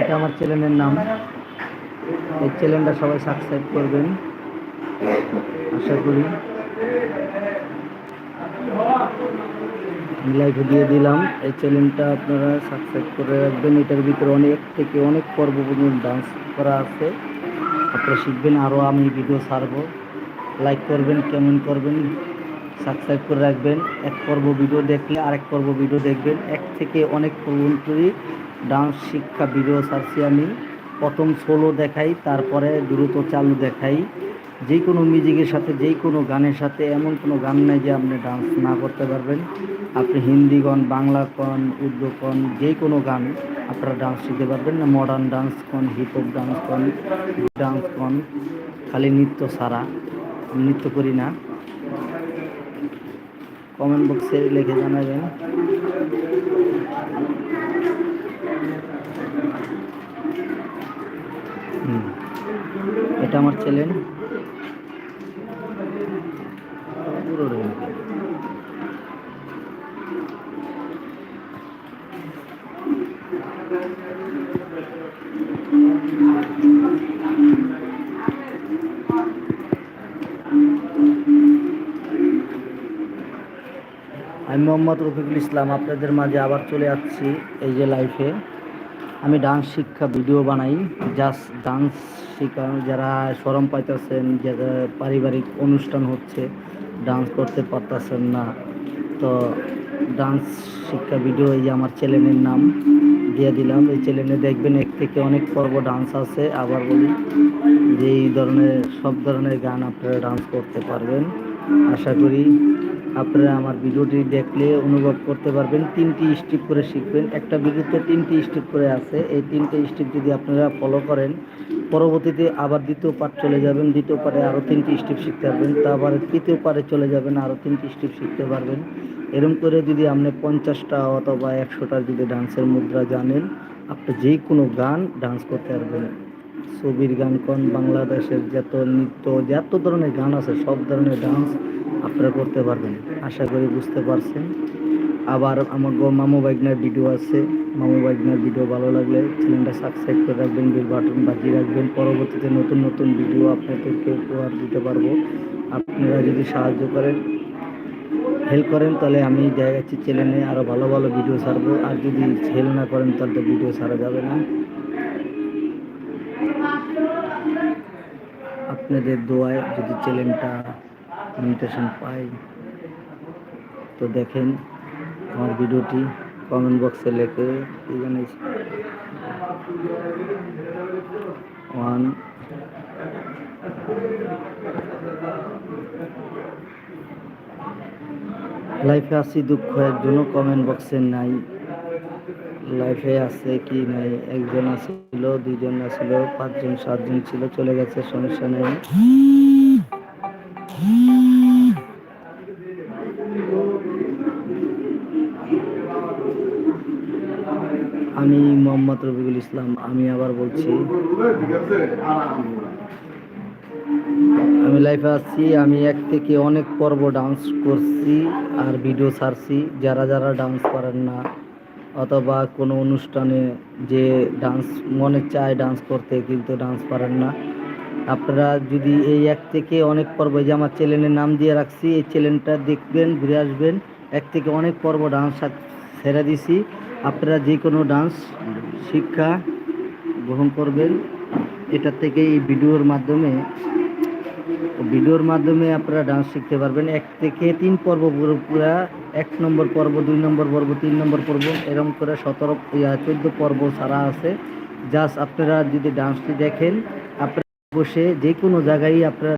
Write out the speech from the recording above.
এটা আমার চ্যানেলের নাম। এই চ্যানেলটা সবাই সাবস্ক্রাইব করবেন। আশা করি। লাইভে দিয়ে দিলাম। এই চ্যানেলটা আপনারা সাবস্ক্রাইব করে রাখবেন। এটার ভিতরে অনেক থেকে অনেক পর্ব পর্যন্ত ডান্স করা আছে। আপনারা শিখবেন। আরও আমি ভিডিও ছাড়বো। লাইক করবেন কমেন্ট করবেন সাবস্ক্রাইব করে রাখবেন। এক পর্ব ভিডিও দেখলে আরেক পর্ব ভিডিও দেখবেন। এক থেকে অনেক পর্যন্তই ডান্স শিক্ষা ভিডিও ছাড়ছি আমি। প্রথম সোলো দেখাই, তারপরে দ্রুত চালু দেখাই। যে কোনো মিউজিকের সাথে, যে কোনো গানের সাথে, এমন কোনো গান নেই যে আপনি ডান্স না করতে পারবেন। আপনি হিন্দি গান বাংলা কন, উর্দু কন, যে কোনো গান আপনারা ডান্স শিখতে পারবেন না। মডার্ন ডান্স কন হিপ হপ ডান্স কন ডান্স কন, খালি নৃত্য ছাড়া। নৃত্য করি না। কমেন্ট বক্সে লিখে জানাবেন। এটা আমার চ্যানেল পুরো রয়ে আমি মোহাম্মদ রফিকুল ইসলাম, আপনাদের মাঝে আবার চলে আসছি এই যে লাইফে আমি ডান্স শিক্ষা ভিডিও বানাই জাস্ট ডান্স শেখানো, যারা সরম পাইতেছেন, যারা পারিবারিক অনুষ্ঠান হচ্ছে ডান্স করতে পারতেছেন না। তো ডান্স শিক্ষা ভিডিও এই যে আমার চ্যানেলের নাম দিয়ে দিলাম। এই চ্যানেলে দেখবেন এক থেকে অনেক পর্ব ডান্স আছে। আবার বলি যে এই ধরনের সব ধরনের গান আপনারা ডান্স করতে পারবেন। আশা করি আপনারা আমার ভিডিওটি দেখলে অনুভব করতে পারবেন। তিনটি স্টেপ করে শিখবেন। একটা ভিডিওতে তিনটি স্টেপ করে আছে। এই তিনটে স্টেপ যদি আপনারা ফলো করেন, পরবর্তীতে আবার দ্বিতীয় পার্ট চলে যাবেন। দ্বিতীয় পার্টে আরও তিনটি স্টেপ শিখতে পারবেন। তারপরে তৃতীয় পার্টে চলে যাবেন আরও তিনটি স্টেপ শিখতে পারবেন। এরকম করে যদি আপনি পঞ্চাশটা অথবা একশোটা যদি ডান্সের মুদ্রা জানেন, আপনি যে কোনো গান ডান্স করতে পারবেন। ছবির গান কোন, বাংলাদেশের যত নৃত্য, যত ধরনের গান আছে, সব ধরনের ডান্স আপনারা করতে পারবেন। আশা করি বুঝতে পারছেন। আবার আমার মামু বাইকনার ভিডিও আছে। মামু বাইকনার ভিডিও ভালো লাগলে চ্যানেলটা সাবস্ক্রাইব করে রাখবেন বেল বাটন বাজিয়ে রাখবেন। পরবর্তীতে নতুন নতুন ভিডিও আপনাদেরকে উপহার দিতে পারব। আপনারা যদি সাহায্য করেন হেল্প করেন, তাহলে আমি দেখা যাচ্ছে চ্যানেলে আরও ভালো ভালো ভিডিও ছাড়বো। আর যদি হেল্প না করেন, তাহলে ভিডিও ছাড়া যাবে না। আপনাদের দোয়ায় যদি চ্যানেলটা ইনভিটেশন পাই, তো দেখেন আমার ভিডিওটি কমেন্ট বক্সে লেখে ওয়ান লাইফে আসি দুঃখ একজনও কমেন্ট বক্সে নাই। লাইফে আছে কি নাই? একজন আসছিল দুইজন আসছিল পাঁচজন, সাতজন ছিল, চলে গেছে, সমস্যা নেই। আমি মোহাম্মদ রবিকুল ইসলাম, আমি আবার বলছি। আমি লাইফে আসছি আমি এক থেকে অনেক পর্ব ডান্স করছি আর ভিডিও ছাড়ছি। যারা যারা ডান্স করেন না অথবা কোনো অনুষ্ঠানে যে ডান্স মনে চায় ডান্স করতে কিন্তু ডান্স পারেন না। আপনারা যদি এই এক থেকে অনেক পর্ব যে আমার চ্যানেলের নাম দিয়ে রাখছি, এই চ্যানেলটা দেখবেন, ঘুরে আসবেন। এক থেকে অনেক পর্ব ডান্স ছেড়ে দিছি। আপনারা যে কোনো ডান্স শিক্ষা গ্রহণ করবেন। এটা থেকে এই ভিডিওর মাধ্যমে ভিডিওর মাধ্যমে আপনারা ডান্স শিখতে পারবেন। এক থেকে তিন পর্ব পুরো এক নম্বর পর্ব, দুই নম্বর পর্ব, তিন নম্বর পর্ব, এরকম করে সতেরো চোদ্দ পর্ব সারা আছে। জাস্ট আপনারা যদি ডান্সটি দেখেন, আপনারা বসে যে কোনো জায়গায় আপনারা